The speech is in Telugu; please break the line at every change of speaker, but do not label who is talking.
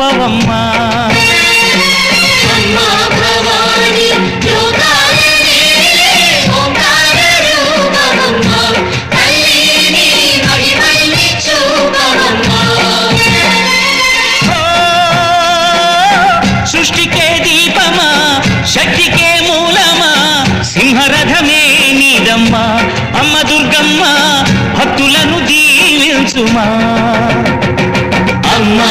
చెప్పవమ్మా. సింహరథమే నీదమ్మ అమ్మ దుర్గమ్మ భక్తులను దీవించుమా. అమ్మా